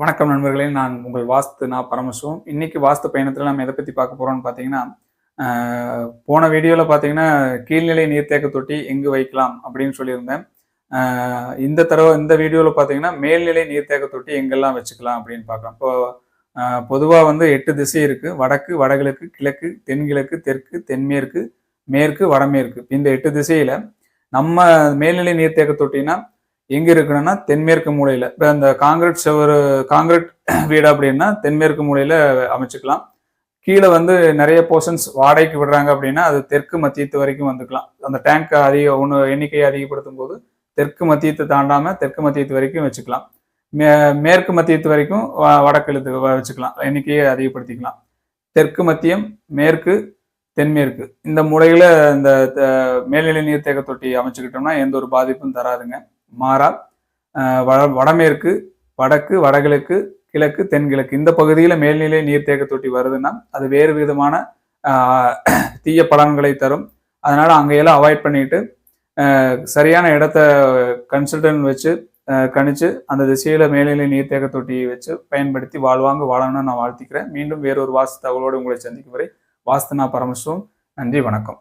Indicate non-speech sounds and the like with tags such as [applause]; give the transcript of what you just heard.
வணக்கம் நண்பர்களே நான் உங்கள் வாஸ்து நான் பரமசிவம். இன்னைக்கு வாஸ்து பயணத்தில் நம்ம எதை பற்றி பார்க்க போகிறோம்னு பார்த்தீங்கன்னா போன வீடியோவில் பார்த்தீங்கன்னா கீழ்நிலை நீர்த்தேக்க தொட்டி எங்கு வைக்கலாம் அப்படின்னு சொல்லியிருந்தேன். இந்த தடவை இந்த வீடியோவில் பார்த்தீங்கன்னா மேல்நிலை நீர்த்தேக்க தொட்டி எங்கெல்லாம் வச்சுக்கலாம் அப்படின்னு பார்க்கலாம். இப்போ பொதுவாக வந்து எட்டு திசை இருக்குது வடக்கு வடகிழக்கு கிழக்கு தென்கிழக்கு தெற்கு தென்மேற்கு மேற்கு வடமேற்கு. இந்த எட்டு திசையில் நம்ம மேல்நிலை நீர்த்தேக்க தொட்டினா எங்க இருக்கணும்னா தென்மேற்கு மூலையில. இப்போ அந்த காங்கிரீட் செவரு காங்கிரீட் [clears throat] வீடு அப்படின்னா தென்மேற்கு மூலையில அமைச்சுக்கலாம். கீழே வந்து நிறைய போர்ஷன்ஸ் வாடகைக்கு விடுறாங்க அப்படின்னா அது தெற்கு மத்தியத்து வரைக்கும் வந்துக்கலாம். அந்த டேங்க் அதிக ஒன்று எண்ணிக்கையை அதிகப்படுத்தும் போது தெற்கு மத்தியத்தை தாண்டாம தெற்கு மத்தியத்து வரைக்கும் வச்சுக்கலாம். மே மேற்கு மத்தியத்து வரைக்கும் வ- வ- வச்சுக்கலாம். எண்ணிக்கையை அதிகப்படுத்திக்கலாம். தெற்கு மத்தியம் மேற்கு தென்மேற்கு. இந்த முறையில் இந்த த- மேல்நிலை நீர்த்தேக்க தொட்டி அமைச்சுக்கிட்டோம்னா எந்த ஒரு பாதிப்பும் தராதுங்க. மாறா வட வடமேற்கு வடக்கு வடகிழக்கு கிழக்கு தென்கிழக்கு. இந்த பகுதியில் மேல்நிலை நீர்த்தேக்க தொட்டி வருதுன்னா அது வேறு விதமான தீய பலன்களை தரும். அதனால் அங்கேயெல்லாம் அவாய்ட் பண்ணிட்டு சரியான இடத்த கன்சல்டன்ட் வச்சு கணிச்சு அந்த திசையில மேல்நிலை நீர்த்தேக்க தொட்டியை வச்சு பயன்படுத்தி வாழ்வாங்க வாழணும்னு நான் வாழ்த்திக்கிறேன். மீண்டும் வேறொரு வாஸ்து தகவலோடு உங்களை சந்திக்கும் வரை வாஸ்துனா பரமசிவம் நன்றி வணக்கம்.